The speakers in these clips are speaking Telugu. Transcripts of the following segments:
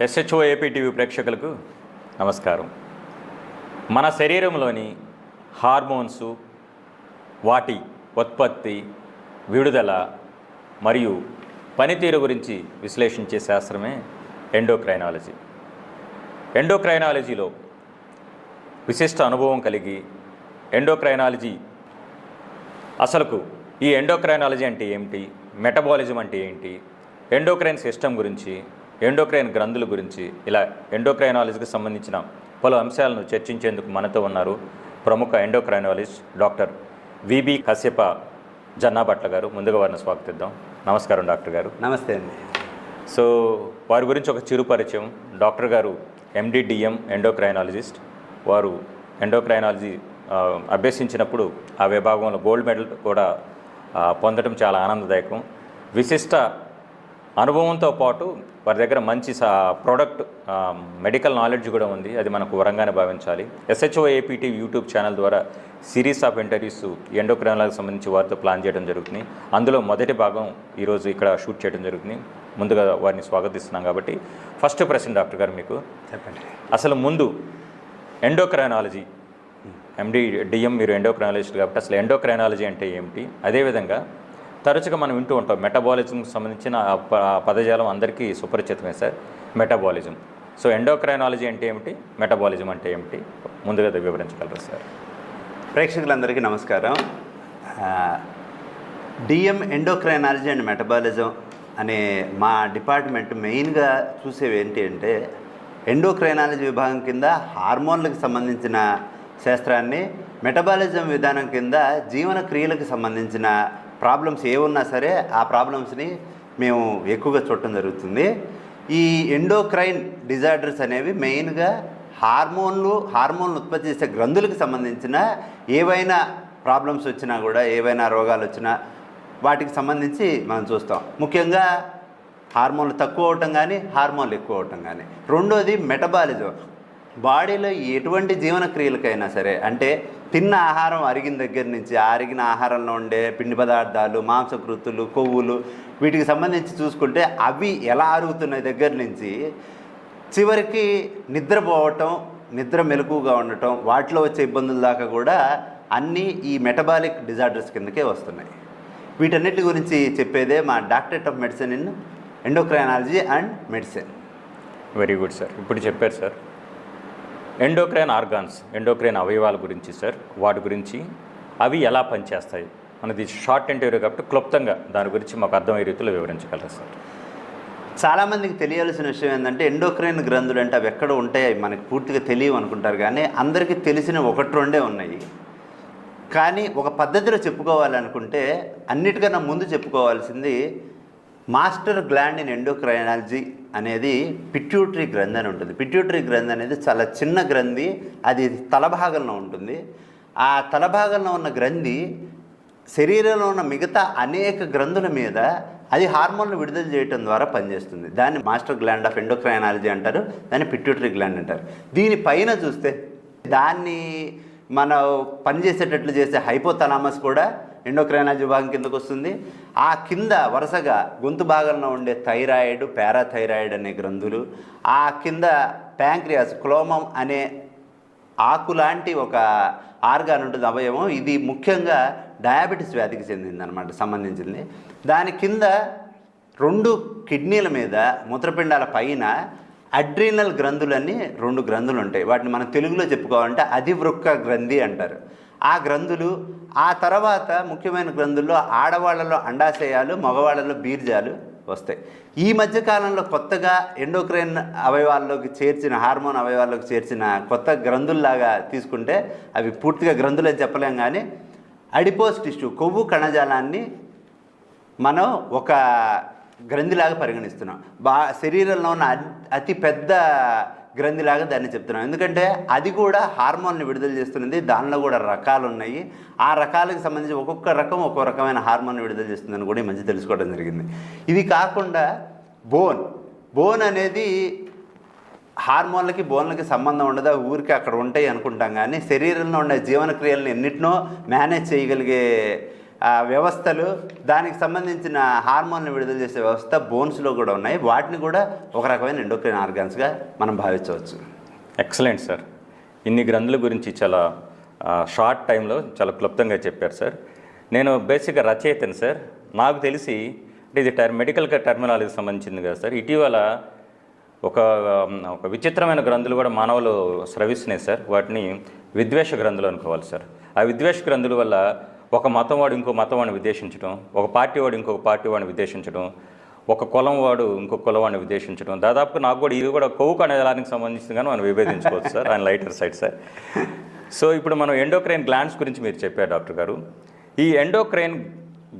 ఎస్హెచ్ఓ ఏపీ టీవీ ప్రేక్షకులకు నమస్కారం. మన శరీరంలోని హార్మోన్స్ వాటి ఉత్పత్తి విడుదల మరియు పనితీరు గురించి విశ్లేషించే శాస్త్రమే ఎండోక్రైనాలజీ. ఎండోక్రైనాలజీలో విశిష్ట అనుభవం కలిగి ఎండోక్రైనాలజీ అసలుకు ఈ ఎండోక్రైనాలజీ అంటే ఏమిటి? మెటబాలిజం అంటే ఏంటి? ఎండోక్రైన్ సిస్టమ్ గురించి ఎండోక్రైన్ గ్రంథుల గురించి ఇలా ఎండోక్రైనాలజీకి సంబంధించిన పలు అంశాలను చర్చించేందుకు మనతో ఉన్నారు ప్రముఖ endocrinologist doctor V B Kashyapa Jannabhatla గారు. ముందుగా వారిని స్వాగతిద్దాం. నమస్కారం డాక్టర్ గారు. నమస్తే అండి. సో వారి గురించి ఒక చిరు పరిచయం. Doctor garu MD DM endocrinologist. వారు ఎండోక్రైనాలజీ అభ్యసించినప్పుడు ఆ విభాగంలో గోల్డ్ మెడల్ కూడా పొందడం చాలా ఆనందదాయకం. విశిష్ట అనుభవంతో పాటు వారి దగ్గర మంచి ప్రోడక్ట్ మెడికల్ నాలెడ్జ్ కూడా ఉంది. అది మనకు వరంగానే భావించాలి. ఎస్హెచ్ఓ ఏపీటీ యూట్యూబ్ ఛానల్ ద్వారా సిరీస్ ఆఫ్ ఇంటర్వ్యూస్ ఎండోక్రైనాలకు సంబంధించి వారితో ప్లాన్ చేయడం జరుగుతుంది. అందులో మొదటి భాగం ఈరోజు ఇక్కడ షూట్ చేయడం జరుగుతుంది. ముందుగా వారిని స్వాగతిస్తున్నాం కాబట్టి. ఫస్ట్ ప్రశ్న డాక్టర్ గారు మీకు. చెప్పండి. అసలు ముందు ఎండోక్రైనాలజీ ఎండి డిఎం మీరు ఎండోక్రైనాలజిస్ట్ కాబట్టి అసలు ఎండోక్రైనాలజీ అంటే ఏమిటి? అదేవిధంగా తరచుగా మనం వింటూ ఉంటాం మెటబాలిజంకి సంబంధించిన ప- పదజాలం అందరికీ సుపరిచితమే సార్ మెటబాలిజం. సో ఎండోక్రైనాలజీ అంటే ఏమిటి? మెటబాలిజం అంటే ఏమిటి? ముందుగా వివరించగలరు సార్? ప్రేక్షకులందరికీ నమస్కారం. డిఎం ఎండోక్రైనాలజీ అండ్ మెటబాలిజం అనే మా డిపార్ట్మెంట్ మెయిన్గా చూసేవి ఏంటి అంటే ఎండోక్రైనాలజీ విభాగం కింద హార్మోన్లకు సంబంధించిన శాస్త్రాన్ని మెటబాలిజం విధానం కింద జీవన క్రియలకు సంబంధించిన ప్రాబ్లమ్స్ ఏ ఉన్నా సరే ఆ ప్రాబ్లమ్స్ని మేము ఎక్కువగా చూడటం జరుగుతుంది. ఈ ఎండోక్రైన్ డిజార్డర్స్ అనేవి మెయిన్గా హార్మోన్లు హార్మోన్లు ఉత్పత్తి చేసే గ్రంథులకు సంబంధించిన ఏవైనా ప్రాబ్లమ్స్ వచ్చినా కూడా ఏవైనా రోగాలు వచ్చినా వాటికి సంబంధించి మనం చూస్తాం. ముఖ్యంగా హార్మోన్లు తక్కువ అవటం కానీ హార్మోన్లు ఎక్కువ అవటం కానీ రెండోది మెటబాలిజం. బాడీలో ఎటువంటి జీవన క్రియలకైనా సరే అంటే తిన్న ఆహారం అరిగిన దగ్గర నుంచి అరిగిన ఆహారంలో ఉండే పిండి పదార్థాలు మాంసకృతులు కొవ్వులు వీటికి సంబంధించి చూసుకుంటే అవి ఎలా అరుగుతున్నాయి దగ్గర నుంచి చివరికి నిద్రపోవటం నిద్ర మెలకుగా ఉండటం వాటిలో వచ్చే ఇబ్బందుల దాకా కూడా అన్నీ ఈ మెటబాలిక్ డిజార్డర్స్ కిందకే వస్తున్నాయి. వీటన్నిటి గురించి చెప్పేదే మా doctorate of medicine in endocrinology and medicine. Very good sir. ఇప్పుడు చెప్పారు సార్. ఎండోక్రైన్ ఆర్గాన్స్ ఎండోక్రైన్ అవయవాల గురించి సార్ వాటి గురించి అవి ఎలా పనిచేస్తాయి మనది షార్ట్ ఇంటర్వ్యూ కాబట్టి క్లుప్తంగా దాని గురించి మాకు అర్థమయ్యే రీతిలో వివరించగలరా సార్ చాలామందికి తెలియాల్సిన విషయం ఏంటంటే ఎండోక్రైన్ గ్రంథులు అంటే అవి ఎక్కడ ఉంటాయి అవి మనకి పూర్తిగా తెలియవు అనుకుంటారు. కానీ అందరికీ తెలిసిన ఒకటి రెండే ఉన్నాయి. కానీ ఒక పద్ధతిలో చెప్పుకోవాలనుకుంటే అన్నిటికన్నా ముందు చెప్పుకోవాల్సింది మాస్టర్ గ్లాండ్ ఇన్ ఎండోక్రైనాలజీ అనేది పిట్యూటరీ గ్రంథి అని ఉంటుంది. పిట్యూటరీ గ్రంథి అనేది చాలా చిన్న గ్రంథి. అది తలభాగంలో ఉంటుంది. ఆ తలభాగంలో ఉన్న గ్రంథి శరీరంలో ఉన్న మిగతా అనేక గ్రంథుల మీద అది హార్మోన్లు విడుదల చేయటం ద్వారా పనిచేస్తుంది. దాన్ని మాస్టర్ గ్లాండ్ ఆఫ్ ఎండోక్రైనాలజీ అంటారు. దాన్ని పిట్యూటరీ గ్లాండ్ అంటారు. దీనిపైన చూస్తే దాన్ని మనం పనిచేసేటట్లు చేసే హైపోతలామస్ కూడా ఎండోక్రైనాలజీ విభాగం కిందకు వస్తుంది. ఆ కింద వరుసగా గొంతు భాగంలో ఉండే థైరాయిడ్ పారాథైరాయిడ్ అనే గ్రంథులు ఆ కింద ప్యాంక్రియాస్ క్లోమం అనే ఆకు లాంటి ఒక ఆర్గాన్ ఉంటుంది అవయవం. ఇది ముఖ్యంగా డయాబెటీస్ వ్యాధికి చెందిందనమాట సంబంధించింది. దాని కింద రెండు కిడ్నీల మీద మూత్రపిండాల పైన అడ్రీనల్ గ్రంథులని రెండు గ్రంథులు ఉంటాయి. వాటిని మనం తెలుగులో చెప్పుకోవాలంటే అధివృక్క గ్రంథి అంటారు. ఆ గ్రంథులు ఆ తర్వాత ముఖ్యమైన గ్రంథుల్లో ఆడవాళ్ళలో అండాశయాలు మగవాళ్ళలో బీర్జాలు వస్తాయి. ఈ మధ్యకాలంలో కొత్తగా ఎండోక్రైన్ అవయవాల్లోకి చేర్చిన హార్మోన్ అవయవాల్లోకి చేర్చిన కొత్త గ్రంథుల్లాగా తీసుకుంటే అవి పూర్తిగా గ్రంథులు అని చెప్పలేం కానీ అడిపోస్ టిష్యూ కొవ్వు కణజాలాన్ని మనం ఒక గ్రంథిలాగా పరిగణిస్తున్నాం. బా శరీరంలో ఉన్న అతి పెద్ద గ్రంథిలాగా దాన్ని చెప్తున్నాం. ఎందుకంటే అది కూడా హార్మోన్ని విడుదల చేస్తున్నది. దానిలో కూడా రకాలు ఉన్నాయి ఆ రకాలకు సంబంధించి ఒక్కొక్క రకం ఒక్కో రకమైన హార్మోన్ విడుదల చేస్తుందని కూడా ఈ మధ్య తెలుసుకోవడం జరిగింది. ఇది కాకుండా బోన్. బోన్ అనేది హార్మోన్లకి బోన్లకి సంబంధం ఉండదు. అవి ఊరికి అక్కడ ఉంటాయి అనుకుంటాం కానీ శరీరంలో ఉండే జీవన క్రియలను ఎన్నిటినో మేనేజ్ చేయగలిగే వ్యవస్థలు దానికి సంబంధించిన హార్మోన్లు విడుదల చేసే వ్యవస్థ బోన్స్లో కూడా ఉన్నాయి. వాటిని కూడా ఒక రకమైన ఎండోక్రైన్ ఆర్గాన్స్గా మనం భావించవచ్చు. Excellent sir. ఇన్ని గ్రంథుల గురించి చాలా షార్ట్ టైంలో చాలా క్లుప్తంగా చెప్పారు సార్. నేను బేసిక్గా రచయితను సార్. నాకు తెలిసి అంటే ఇది టెర్ మెడికల్ టెర్మినాలజీకి సంబంధించింది కదా సార్. ఇటీవల ఒక ఒక విచిత్రమైన గ్రంథులు కూడా మానవులు స్రవిస్తున్నాయి సార్. వాటిని విద్వేష గ్రంథులు అనుకోవాలి సార్. ఆ విద్వేష గ్రంథుల వల్ల ఒక మతం వాడు ఇంకో మతం వాడిని విద్వేషించడం ఒక పార్టీ వాడు ఇంకొక పార్టీ వాడిని విద్వేషించడం ఒక కులం వాడు ఇంకొక కులం వాడిని దాదాపు నాకు కూడా ఇది కూడా కొవ్వు అనే దానికి సంబంధించింది కానీ మనం విభేదించుకోవచ్చు సార్ ఆయన లైటర్ సైడ్ సార్. సో ఇప్పుడు మనం ఎండోక్రైన్ గ్లాండ్స్ గురించి మీరు చెప్పారు డాక్టర్ గారు. ఈ ఎండోక్రైన్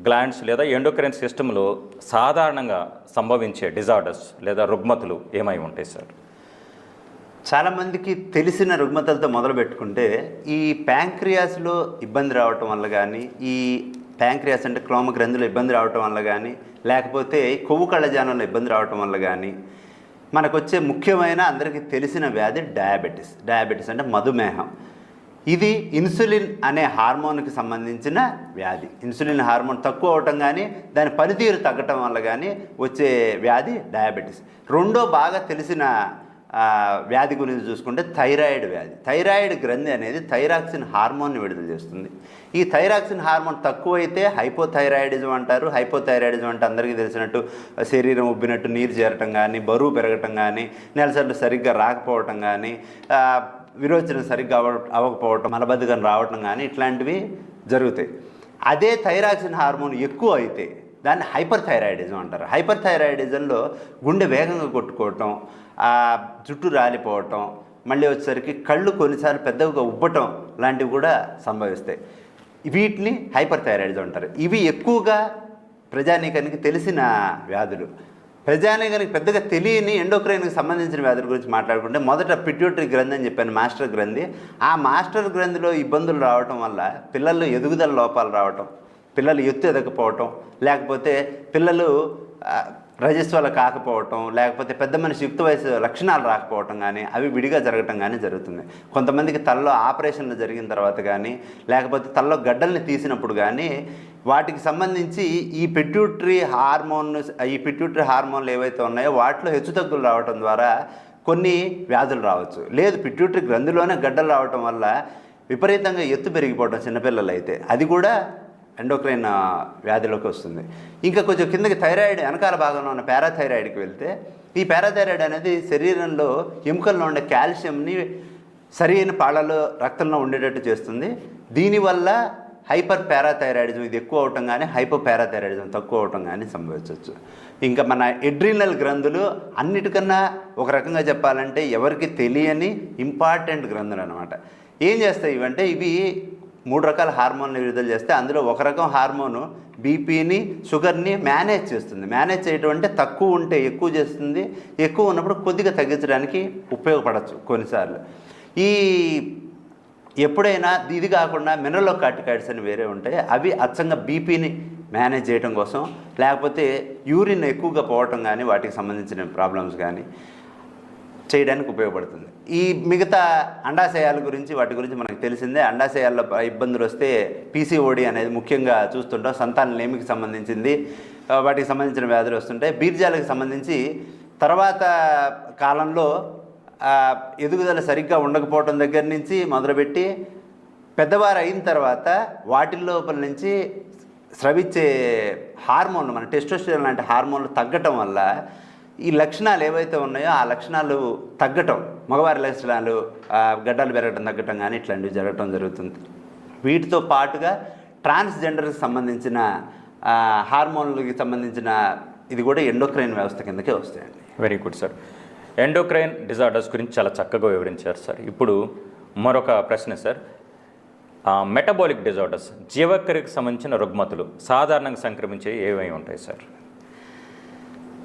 గ్లాండ్స్ లేదా ఎండోక్రైన్ సిస్టంలో సాధారణంగా సంభవించే డిజార్డర్స్ లేదా రుగ్మతులు ఏమై ఉంటాయి సార్? చాలామందికి తెలిసిన రుగ్మతలతో మొదలు పెట్టుకుంటే ఈ ప్యాంక్రియాస్లో ఇబ్బంది రావటం వల్ల కానీ ఈ ప్యాంక్రియాస్ అంటే క్లోమ గ్రంథులు ఇబ్బంది రావటం వల్ల కానీ లేకపోతే కొవ్వు కళ్ళజానంలో ఇబ్బంది రావటం వల్ల కానీ మనకు వచ్చే ముఖ్యమైన అందరికీ తెలిసిన వ్యాధి డయాబెటీస్. డయాబెటీస్ అంటే మధుమేహం. ఇది ఇన్సులిన్ అనే హార్మోన్కి సంబంధించిన వ్యాధి. ఇన్సులిన్ హార్మోన్ తక్కువ అవటం కానీ దాని పనితీరు తగ్గటం వల్ల కానీ వచ్చే వ్యాధి డయాబెటీస్. రెండో బాగా తెలిసిన వ్యాధి గురించి చూసుకుంటే థైరాయిడ్ వ్యాధి. థైరాయిడ్ గ్రంథి అనేది థైరాక్సిన్ హార్మోన్ని విడుదల చేస్తుంది. ఈ థైరాక్సిన్ హార్మోన్ తక్కువైతే హైపోథైరాయిడిజం అంటారు. హైపోథైరాయిడిజం అంటే అందరికీ తెలిసినట్టు శరీరం ఉబ్బినట్టు నీరు చేరటం కానీ బరువు పెరగటం కానీ నెలసర్లు సరిగ్గా రాకపోవటం కానీ ఆ, విరోచనం సరిగ్గా అవ అవ్వకపోవటం మలబద్ధకం రావటం కానీ ఇట్లాంటివి జరుగుతాయి. అదే థైరాక్సిన్ హార్మోన్ ఎక్కువ అయితే దాన్ని హైపర్ థైరాయిడిజం అంటారు. హైపర్ థైరాయిడిజంలో గుండె వేగంగా కొట్టుకోవటం జుట్టు రాలిపోవటం మళ్ళీ వచ్చేసరికి కళ్ళు కొన్నిసార్లు పెద్దగా ఉబ్బటం లాంటివి కూడా సంభవిస్తాయి. వీటిని హైపర్ థైరాయిడిజం అంటారు. ఇవి ఎక్కువగా ప్రజానీకానికి తెలిసిన వ్యాధులు. ప్రజానీకానికి పెద్దగా తెలియని ఎండోక్రైన్కి సంబంధించిన వ్యాధుల గురించి మాట్లాడుకుంటే మొదట పిట్యూటరీ గ్రంథి అని చెప్పాను మాస్టర్ గ్రంథి. ఆ మాస్టర్ గ్రంథిలో ఇబ్బందులు రావటం వల్ల పిల్లల్లో ఎదుగుదల లోపాలు రావటం పిల్లలు ఎత్తు ఎదకపోవటం లేకపోతే పిల్లలు రజస్వాలు కాకపోవటం లేకపోతే పెద్ద మనిషి యుక్త వయసు లక్షణాలు రాకపోవటం కానీ అవి విడిగా జరగటం కానీ జరుగుతుంది. కొంతమందికి తలలో ఆపరేషన్లు జరిగిన తర్వాత కానీ లేకపోతే తలలో గడ్డల్ని తీసినప్పుడు కానీ వాటికి సంబంధించి ఈ పిట్యూటరీ హార్మోన్ ఈ పిట్యూటరీ హార్మోన్లు ఏవైతే ఉన్నాయో వాటిలో హెచ్చుతగ్గులు రావటం ద్వారా కొన్ని వ్యాధులు రావచ్చు. లేదు పిట్యూటరీ గ్రంథిలోనే గడ్డలు రావటం వల్ల విపరీతంగా ఎత్తు పెరిగిపోవటం చిన్నపిల్లలు అయితే అది కూడా ఎండోక్రైన్ వ్యాధిలోకి వస్తుంది. ఇంకా కొంచెం కిందకి థైరాయిడ్ వెనకాల భాగంలో ఉన్న పారాథైరాయిడ్కి వెళ్తే ఈ పారాథైరాయిడ్ అనేది శరీరంలో ఎముకల్లో ఉండే కాల్షియంని సరైన పాళ్ళలో రక్తంలో ఉండేటట్టు చేస్తుంది. దీనివల్ల హైపర్ పారాథైరాయిడిజం ఇది ఎక్కువ అవటం కానీ హైపర్ పారాథైరాయిడిజం తక్కువ అవటం కానీ సంభవించవచ్చు ఇంకా మన ఎడ్రినల్ గ్రంథులు అన్నిటికన్నా ఒక రకంగా చెప్పాలంటే ఎవరికి తెలియని ఇంపార్టెంట్ గ్రంథులు అనమాట ఏం చేస్తాయి ఇవంటే ఇవి మూడు రకాల హార్మోన్లు విడుదల చేస్తే అందులో ఒక రకం హార్మోను బీపీని షుగర్ని మేనేజ్ చేస్తుంది. మేనేజ్ చేయడం అంటే తక్కువ ఉంటే ఎక్కువ చేస్తుంది. ఎక్కువ ఉన్నప్పుడు కొద్దిగా తగ్గించడానికి ఉపయోగపడవచ్చు కొన్నిసార్లు. ఈ ఎప్పుడైనా ఇది కాకుండా మినరల్ కార్టికాయిడ్స్ అని వేరే ఉంటాయి. అవి అచ్చంగా బీపీని మేనేజ్ చేయడం కోసం లేకపోతే యూరిన్ ఎక్కువగా పోవటం కానీ వాటికి సంబంధించిన ప్రాబ్లమ్స్ కానీ చేయడానికి ఉపయోగపడుతుంది. ఈ మిగతా అండాశయాల గురించి వాటి గురించి మనకు తెలిసిందే. అండాశయాల్లో ఇబ్బందులు వస్తే పీసీఓడి అనేది ముఖ్యంగా చూస్తుంటాం. సంతాన లేమికి సంబంధించింది. వాటికి సంబంధించిన వ్యాధులు వస్తుంటాయి. బీర్జాలకు సంబంధించి తర్వాత కాలంలో ఎదుగుదల సరిగ్గా ఉండకపోవటం దగ్గర నుంచి మొదలుపెట్టి పెద్దవారు అయిన తర్వాత వాటి లోపల నుంచి స్రవించే హార్మోన్లు మన టెస్టోస్టిరాన్ లాంటి హార్మోన్లు తగ్గటం వల్ల ఈ లక్షణాలు ఏవైతే ఉన్నాయో ఆ లక్షణాలు తగ్గటం మగవారి లక్షణాలు గడ్డలు పెరగటం తగ్గటం కానీ ఇట్లాంటివి జరగటం జరుగుతుంది. వీటితో పాటుగా ట్రాన్స్జెండర్కి సంబంధించిన హార్మోన్లకి సంబంధించిన ఇది కూడా ఎండోక్రైన్ వ్యవస్థ కిందకే వస్తాయండి. Very good sir. Endocrine disorders గురించి చాలా చక్కగా వివరించారు సార్. ఇప్పుడు మరొక ప్రశ్న సార్. మెటబాలిక్ డిజార్డర్స్ జీవక్రియకు సంబంధించిన రుగ్మతులు సాధారణంగా సంక్రమించే ఏమై ఉంటాయి సార్?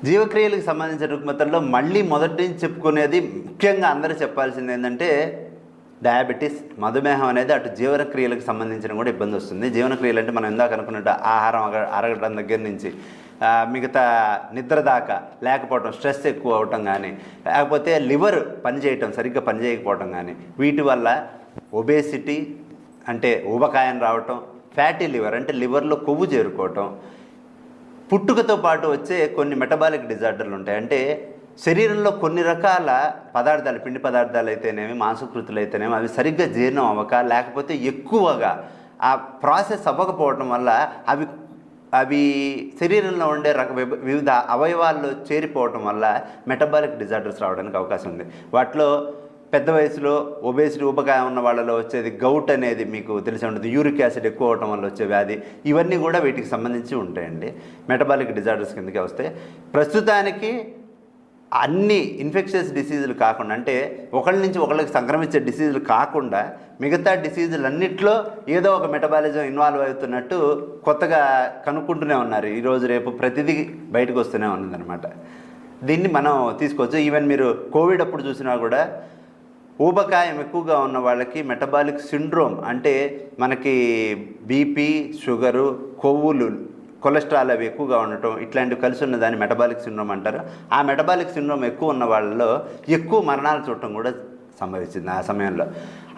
జీవక్రియలకు సంబంధించిన రుగ్మతల్లో మళ్ళీ మొదటి నుంచి చెప్పుకునేది ముఖ్యంగా అందరూ చెప్పాల్సింది ఏంటంటే డయాబెటీస్ మధుమేహం అనేది అటు జీవనక్రియలకు సంబంధించిన కూడా ఇబ్బంది వస్తుంది. జీవనక్రియలు అంటే మనం ఇందాక అనుకున్నట్టు ఆహారం అరగడం దగ్గర నుంచి మిగతా నిద్ర దాకా లేకపోవటం స్ట్రెస్ ఎక్కువ అవటం కానీ లేకపోతే లివర్ పనిచేయటం సరిగ్గా పనిచేయకపోవటం కానీ వీటి వల్ల ఒబేసిటీ అంటే ఊబకాయం రావటం ఫ్యాటీ లివర్ అంటే లివర్లో కొవ్వు చేరుకోవటం పుట్టుకతో పాటు వచ్చే కొన్ని మెటబాలిక్ డిజార్డర్లు ఉంటాయి. అంటే శరీరంలో కొన్ని రకాల పదార్థాలు పిండి పదార్థాలు అయితేనేమి మాంసకృతులు అయితేనేమి అవి సరిగ్గా జీర్ణం అవ్వక లేకపోతే ఎక్కువగా ఆ ప్రాసెస్ అవ్వకపోవటం వల్ల అవి అవి శరీరంలో ఉండే రక వివిధ అవయవాల్లో చేరిపోవటం వల్ల మెటబాలిక్ డిజార్డర్స్ రావడానికి అవకాశం ఉంది. వాటిలో పెద్ద వయసులో ఒబేసిటీ ఉపకాయం ఉన్న వాళ్ళలో వచ్చేది గౌట్ అనేది మీకు తెలిసి ఉంటుంది. యూరిక్ యాసిడ్ ఎక్కువ అవటం వల్ల వచ్చే వ్యాధి. ఇవన్నీ కూడా వీటికి సంబంధించి ఉంటాయండి. మెటబాలిక్ డిజార్డర్స్ కిందకి వస్తాయి ప్రస్తుతానికి అన్ని ఇన్ఫెక్షన్స్ డిసీజులు కాకుండా అంటే ఒకళ్ళ నుంచి ఒకళ్ళకి సంక్రమించే డిసీజులు కాకుండా మిగతా డిసీజులు అన్నిట్లో ఏదో ఒక మెటబాలిజం ఇన్వాల్వ్ అవుతున్నట్టు కొత్తగా కనుక్కుంటూనే ఉన్నారు. ఈరోజు రేపు ప్రతిదీ బయటకు వస్తూనే ఉన్నదనమాట దీన్ని మనం తీసుకోవచ్చు ఈవెన్ మీరు కోవిడ్ అప్పుడు చూసినా కూడా ఊబకాయం ఎక్కువగా ఉన్న వాళ్ళకి మెటబాలిక్ సిండ్రోమ్ అంటే మనకి బీపీ షుగరు కొవ్వులు కొలెస్ట్రాల్ అవి ఎక్కువగా ఉండటం ఇట్లాంటివి కలిసి ఉన్న దాన్ని మెటబాలిక్ సిండ్రోమ్ అంటారు. ఆ మెటబాలిక్ సిండ్రోమ్ ఎక్కువ ఉన్న వాళ్ళలో ఎక్కువ మరణాలు చూడటం కూడా సంభవించింది ఆ సమయంలో.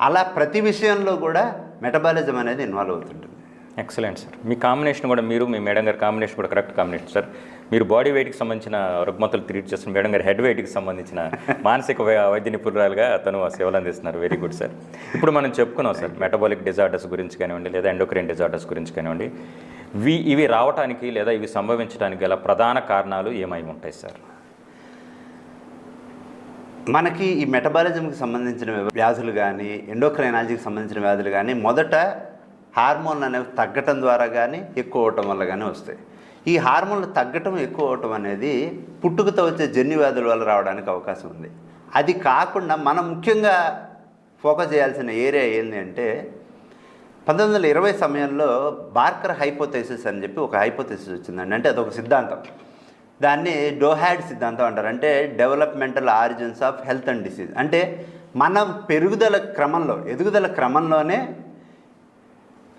అలా ప్రతి విషయంలో కూడా మెటబాలిజం అనేది ఇన్వాల్వ్ అవుతుంటుంది. Excellent sir. మీ కాంబినేషన్ కూడా మీరు మీ మేడం గారి కాంబినేషన్ కూడా కరెక్ట్ కాంబినేషన్ సార్. మీరు బాడీ వెయిట్కి సంబంధించిన రుగ్మతలు ట్రీట్ చేస్తున్న మేడం గారు హెడ్ వెయిట్కి సంబంధించిన మానసిక వైద్య నిపుణురాలుగా తను సేవలు అందిస్తున్నారు. వెరీ గుడ్ సార్ ఇప్పుడు మనం చెప్పుకున్నాం సార్ మెటబాలిక్ డిజార్డర్స్ గురించి కానివ్వండి లేదా ఎండోక్రైన్ డిజార్డర్స్ గురించి కానివ్వండి వి ఇవి రావడానికి లేదా ఇవి సంభవించడానికి గల ప్రధాన కారణాలు ఏమై ఉంటాయి సార్ మనకి ఈ మెటబాలిజంకి సంబంధించిన వ్యాధులు కానీ ఎండోక్రైనాలజీకి సంబంధించిన వ్యాధులు కానీ మొదట హార్మోన్లు అనేవి తగ్గటం ద్వారా కానీ ఎక్కువ అవటం వల్ల కానీ వస్తాయి. ఈ హార్మోన్లు తగ్గటం ఎక్కువ అవటం అనేది పుట్టుకతో వచ్చే జన్యు వ్యాధుల వల్ల రావడానికి అవకాశం ఉంది. అది కాకుండా మనం ముఖ్యంగా ఫోకస్ చేయాల్సిన ఏరియా ఏంటి అంటే పంతొమ్మిది వందల ఇరవై సమయంలో బార్కర్ హైపోథెసిస్ అని చెప్పి ఒక హైపోథెసిస్ వచ్చిందండి. అంటే అదొక సిద్ధాంతం. దాన్ని డోహాడ్ సిద్ధాంతం అంటారు. అంటే developmental origins of health and disease. అంటే మనం పెరుగుదల క్రమంలో ఎదుగుదల క్రమంలోనే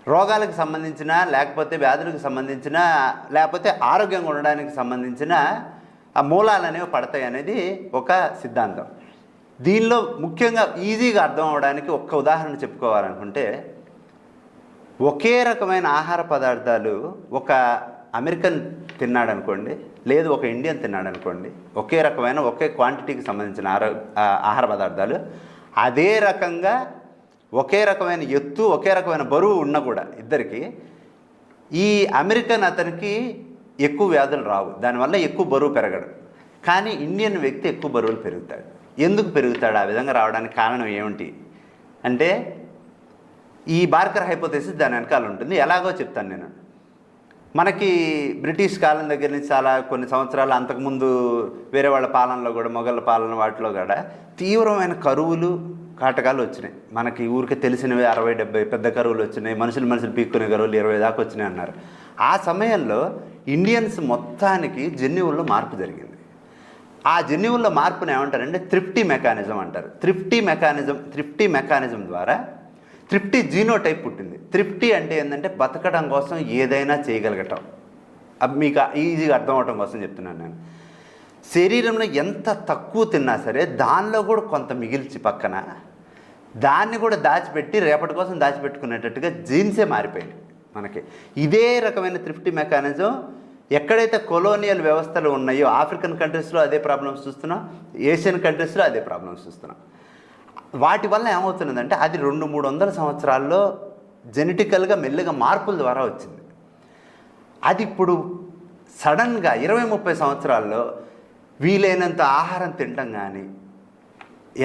రోగాలకు సంబంధించిన లేకపోతే వ్యాధులకు సంబంధించిన లేకపోతే ఆరోగ్యంగా ఉండడానికి సంబంధించిన ఆ మూలాలు అనేవి పడతాయి అనేది ఒక సిద్ధాంతం. దీనిలో ముఖ్యంగా ఈజీగా అర్థం అవడానికి ఒక్క ఉదాహరణ చెప్పుకోవాలనుకుంటే ఒకే రకమైన ఆహార పదార్థాలు ఒక అమెరికన్ తిన్నాడు అనుకోండి లేదు ఒక ఇండియన్ తిన్నాడు అనుకోండి ఒకే రకమైన ఒకే క్వాంటిటీకి సంబంధించిన ఆరో ఆహార పదార్థాలు అదే రకంగా ఒకే రకమైన ఎత్తు ఒకే రకమైన బరువు ఉన్న కూడా ఇద్దరికి ఈ అమెరికన్ అతనికి ఎక్కువ వ్యాధులు రావు. దానివల్ల ఎక్కువ బరువు పెరగడు. కానీ ఇండియన్ వ్యక్తి ఎక్కువ బరువులు పెరుగుతాడు. ఎందుకు పెరుగుతాడు? ఆ విధంగా రావడానికి కారణం ఏమిటి? అంటే ఈ బార్కర్ హైపోథెసిస్ దాని వెనకాల ఉంటుంది. ఎలాగో చెప్తాను నేను. మనకి బ్రిటిష్ కాలం దగ్గర నుంచి చాలా కొన్ని సంవత్సరాలు అంతకుముందు వేరే వాళ్ళ పాలనలో కూడా మొఘళ్ళ పాలన వాటిలో కూడా తీవ్రమైన కరువులు కాటకాలు వచ్చినాయి. మనకి ఊరికి తెలిసినవి అరవై డెబ్బై పెద్ద కరువులు వచ్చినాయి. మనుషులు మనుషులు పీక్కునే కరువులు ఇరవై దాకా వచ్చినాయి అన్నారు. ఆ సమయంలో ఇండియన్స్ మొత్తానికి జెన్యువుల్లో మార్పు జరిగింది. ఆ జన్యువుల్లో మార్పుని ఏమంటారంటే త్రిప్టీ మెకానిజం అంటారు. త్రిప్టీ మెకానిజం త్రిప్టీ మెకానిజం ద్వారా త్రిప్టీ జీనోటైప్ పుట్టింది. త్రిప్టీ అంటే ఏంటంటే బతకడం కోసం ఏదైనా చేయగలగటం. అది మీకు ఈజీగా అర్థం అవటం కోసం చెప్తున్నాను నేను. శరీరంలో ఎంత తక్కువ తిన్నా సరే దానిలో కూడా కొంత మిగిల్చి పక్కన దాన్ని కూడా దాచిపెట్టి రేపటి కోసం దాచిపెట్టుకునేటట్టుగా జీన్సే మారిపోయింది మనకి. ఇదే రకమైన త్రిఫ్టీ మెకానిజం ఎక్కడైతే కొలోనియల్ వ్యవస్థలు ఉన్నాయో ఆఫ్రికన్ కంట్రీస్లో అదే ప్రాబ్లమ్స్ చూస్తున్నాం ఏషియన్ కంట్రీస్లో అదే ప్రాబ్లమ్స్ చూస్తున్నాం. వాటి వల్ల ఏమవుతున్నదంటే అది రెండు మూడు వందల సంవత్సరాల్లో జెనెటికల్గా మెల్లగా మార్పుల ద్వారా వచ్చింది. అది ఇప్పుడు సడన్గా ఇరవై ముప్పై సంవత్సరాల్లో వీలైనంత ఆహారం తినటం కానీ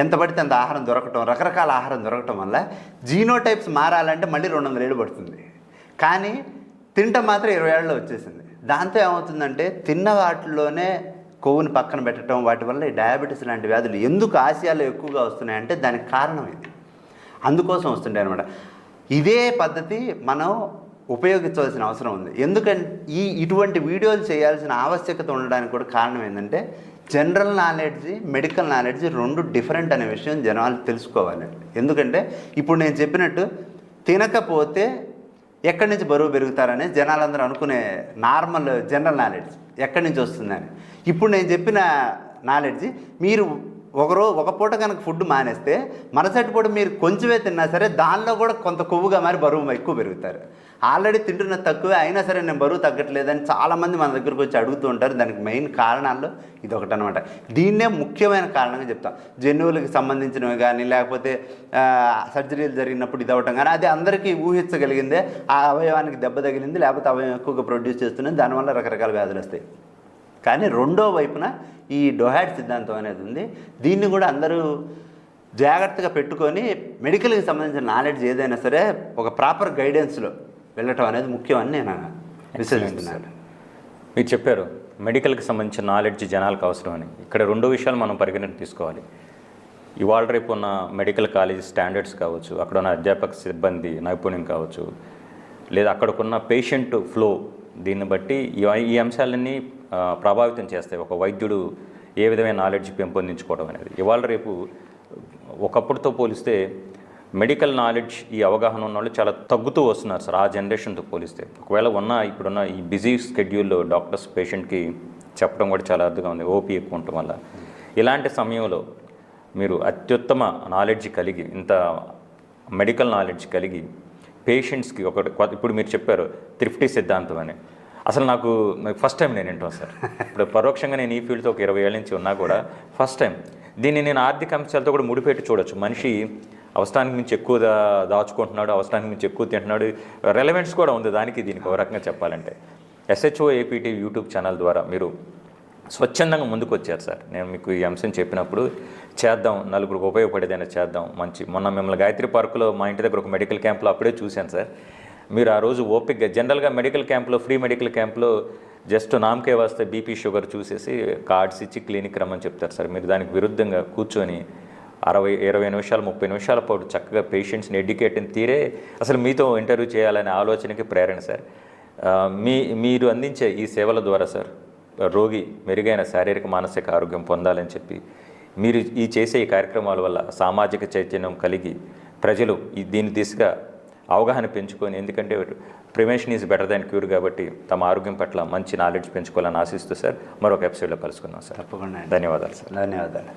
ఎంత పడితే అంత ఆహారం దొరకటం రకరకాల ఆహారం దొరకటం వల్ల జీనోటైప్స్ మారాలంటే మళ్ళీ రెండు వందల ఏళ్ళు పడుతుంది. కానీ తింట మాత్రం ఇరవై ఏళ్ళలో వచ్చేసింది. దాంతో ఏమవుతుందంటే తిన్న వాటిలోనే కొవ్వుని పక్కన పెట్టడం వాటి వల్ల ఈ డయాబెటీస్ లాంటి వ్యాధులు ఎందుకు ఆసియాలో ఎక్కువగా వస్తున్నాయంటే దానికి కారణం ఇది. అందుకోసం వస్తుంటాయి అనమాట ఇదే పద్ధతి మనం ఉపయోగించవలసిన అవసరం ఉంది. ఎందుకంటే ఈ ఇటువంటి వీడియోలు చేయాల్సిన ఆవశ్యకత ఉండడానికి కూడా కారణం ఏంటంటే జనరల్ నాలెడ్జ్ మెడికల్ నాలెడ్జ్ రెండు డిఫరెంట్ అనే విషయం జనాలు తెలుసుకోవాలి. ఎందుకంటే ఇప్పుడు నేను చెప్పినట్టు తినకపోతే ఎక్కడి నుంచి బరువు పెరుగుతారని జనాలందరూ అనుకునే నార్మల్ జనరల్ నాలెడ్జ్ ఎక్కడి నుంచి వస్తుందని. ఇప్పుడు నేను చెప్పిన నాలెడ్జ్ మీరు ఒకరో ఒక పూట కనుక ఫుడ్ మానేస్తే మరుసటి పూట మీరు కొంచెమే తిన్నా సరే దానిలో కూడా కొంత కొవ్వుగా మారి బరువు ఎక్కువ పెరుగుతారు. ఆల్రెడీ తింటున్న తక్కువే అయినా సరే నేను బరువు తగ్గట్లేదని చాలామంది మన దగ్గరకు వచ్చి అడుగుతూ ఉంటారు. దానికి మెయిన్ కారణాల్లో ఇది ఒకటి అనమాట దీన్నే ముఖ్యమైన కారణంగా చెప్తాం. జన్యువులకు సంబంధించినవి కానీ లేకపోతే సర్జరీలు జరిగినప్పుడు ఇది అవ్వటం కానీ అది అందరికీ ఊహించగలిగిందే. ఆ అవయవానికి దెబ్బ తగిలింది లేకపోతే అవయవం ఎక్కువగా ప్రొడ్యూస్ చేస్తున్నది దానివల్ల రకరకాల వ్యాధులు వస్తాయి. కానీ రెండో వైపున ఈ డొహాడ్ సిద్ధాంతం అనేది ఉంది. దీన్ని కూడా అందరూ జాగ్రత్తగా పెట్టుకొని మెడికల్కి సంబంధించిన నాలెడ్జ్ ఏదైనా సరే ఒక ప్రాపర్ గైడెన్స్లో వెళ్ళటం అనేది ముఖ్యమని నేను విశ్లేషిస్తున్నాను. మీరు చెప్పారు మెడికల్కి సంబంధించిన నాలెడ్జ్ జనాలకు అవసరం అని. ఇక్కడ రెండు విషయాలు మనం పరిగణన తీసుకోవాలి. ఇవాళ రేపు ఉన్న మెడికల్ కాలేజ్ స్టాండర్డ్స్ కావచ్చు అక్కడ ఉన్న అధ్యాపక సిబ్బంది నైపుణ్యం కావచ్చు లేదా అక్కడికున్న పేషెంట్ ఫ్లో దీన్ని బట్టి ఈ అంశాలన్నీ ప్రభావితం చేస్తాయి. ఒక వైద్యుడు ఏ విధమైన నాలెడ్జ్ పెంపొందించుకోవడం అనేది. ఇవాళ రేపు ఒకప్పుడుతో పోలిస్తే మెడికల్ నాలెడ్జ్ ఈ అవగాహన ఉన్న వాళ్ళు చాలా తగ్గుతూ వస్తున్నారు సార్. ఆ జనరేషన్తో పోలిస్తే. ఒకవేళ ఉన్న ఇప్పుడున్న ఈ బిజీ స్కెడ్యూల్లో డాక్టర్స్ పేషెంట్కి చెప్పడం కూడా చాలా అర్థంగా ఉంది. ఓపీ ఎక్కువ ఉండటం వల్ల. ఇలాంటి సమయంలో మీరు అత్యుత్తమ నాలెడ్జ్ కలిగి ఇంత మెడికల్ నాలెడ్జ్ కలిగి పేషెంట్స్కి ఒక ఇప్పుడు మీరు చెప్పారు త్రిఫ్టీ సిద్ధాంతం అని. అసలు నాకు ఫస్ట్ టైం నేను వింటాను సార్. ఇప్పుడు పరోక్షంగా నేను ఈ ఫీల్డ్తో ఒక ఇరవై ఏళ్ళ నుంచి ఉన్నా కూడా ఫస్ట్ టైం. దీన్ని నేను ఆర్థిక అంశాలతో కూడా ముడిపెట్టి చూడొచ్చు. మనిషి అవసరానికి మించి ఎక్కువ దా దాచుకుంటున్నాడు అవసరానికి మించి ఎక్కువ తింటున్నాడు. రెలవెన్స్ కూడా ఉంది దానికి దీనికి ఒక రకంగా చెప్పాలంటే. ఎస్హెచ్ఓ ఏపీటీ యూట్యూబ్ ఛానల్ ద్వారా మీరు స్వచ్ఛందంగా ముందుకు వచ్చారు సార్. నేను మీకు ఈ అంశం చెప్పినప్పుడు చేద్దాం నలుగురికి ఉపయోగపడేదైనా చేద్దాం మంచి. మొన్న మిమ్మల్ని గాయత్రి పార్కులో మా ఇంటి దగ్గర ఒక మెడికల్ క్యాంప్లో అప్పుడే చూశాను సార్. మీరు ఆ రోజు ఓపిక్గా జనరల్గా మెడికల్ క్యాంప్లో ఫ్రీ మెడికల్ క్యాంప్లో జస్ట్ నామకే వస్తే బీపీ షుగర్ చూసేసి కార్డ్స్ ఇచ్చి క్లినిక్ రమ్మని చెప్తారు సార్. మీరు దానికి విరుద్ధంగా కూర్చొని అరవై ఇరవై నిమిషాలు ముప్పై నిమిషాల పాటు చక్కగా పేషెంట్స్ని ఎడ్యుకేట్ తీరే అసలు మీతో ఇంటర్వ్యూ చేయాలనే ఆలోచనకి ప్రేరణ సార్ మీ మీరు అందించే ఈ సేవల ద్వారా సార్ రోగి మెరుగైన శారీరక మానసిక ఆరోగ్యం పొందాలని చెప్పి మీరు ఈ చేసే ఈ కార్యక్రమాల వల్ల సామాజిక చైతన్యం కలిగి ప్రజలు ఈ దీని దిశగా అవగాహన పెంచుకొని ఎందుకంటే prevention is better than cure కాబట్టి తమ ఆరోగ్యం పట్ల మంచి నాలెడ్జ్ పెంచుకోవాలని ఆశిస్తూ సార్ మరొక ఎపిసోడ్లో కలుసుకుందాం సార్ తప్పకుండా. ధన్యవాదాలు సార్ ధన్యవాదాలు.